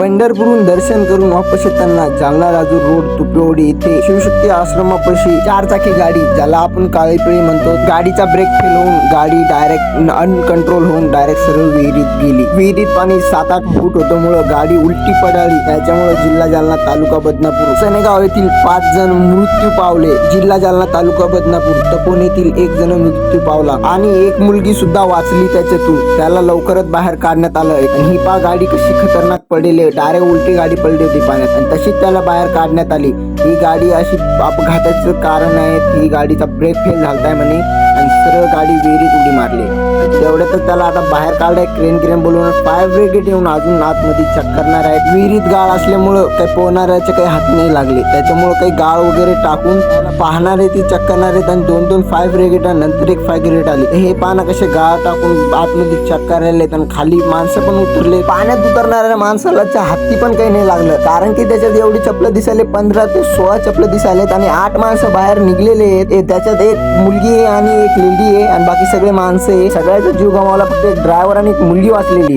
पंढरपूरहून दर्शन करून वापस येताना जालना राजूर रोड तुपेवाडी येथे शिवशक्ती आश्रमापाशी चार चाकी गाडी ज्याला आपण काळीपिळी म्हणतो. गाडीचा ब्रेक फेल होऊन गाडी डायरेक्ट अनकंट्रोल होऊन डायरेक्ट सरळ विहिरीत गेली. विहिरीत पाणी सात आठ फूट होतं मुळे गाडी उलटी पडाली. त्याच्यामुळे जिल्हा जालना तालुका बदनापूर सनेगाव येथील पाच जण मृत्यू पावले. जिल्हा जालना तालुका बदनापूर तपोन येथील एक जण मृत्यू पावला. आणि एक मुलगी सुद्धा वाचली त्याच्यातून. त्याला लवकरच बाहेर काढण्यात आलं. आणि ही पा गाडी कशी खतरनाक डायरेक्ट उलटी गाडी पडली होती पाण्यात. आणि तशीच त्याला बाहेर काढण्यात आली. ही गाडी अशी अपघाताचं कारण आहे. ही गाडीचा ब्रेक फेल झालताय म्हणे. आणि सरळ गाडी विहिरीत उडी मारली. तेवढ्यातच त्याला आता बाहेर काढलाय क्रेन क्रेन बोलवून फायर ब्रिगेड येऊन अजून आतमध्ये चक्करणार आहे आहेत विहिरीत गाळ असल्यामुळं काही पोहणाऱ्याचे काही हात नाही लागले. त्याच्यामुळं काही गाळ वगैरे टाकून पाहणारे ती चक्करणारे आहेत आणि दोन दोन फायर ब्रिगेड नंतर एक फायर ब्रिगेड आली. हे पाना कसे गाळ टाकून आतमध्ये चक्कर करायला आहेत आणि खाली माणसं पण उतरले. पाण्यात उतरणाऱ्या माणसाला हत्ती पण काही नाही लागलं. कारण की त्याच्यात एवढी चपलं दिसायले पंधरा ते सोळा चपलं दिसायलेत आणि आठ माणसं बाहेर निघलेले आहेत. त्याच्यात एक मुलगी आणि एक लेडी आहे आणि बाकी सगळे माणसं आहे. सगळ्याचा जीव गमावला फक्त एक ड्रायव्हर आणि एक मुलगी वाचलेली आहे.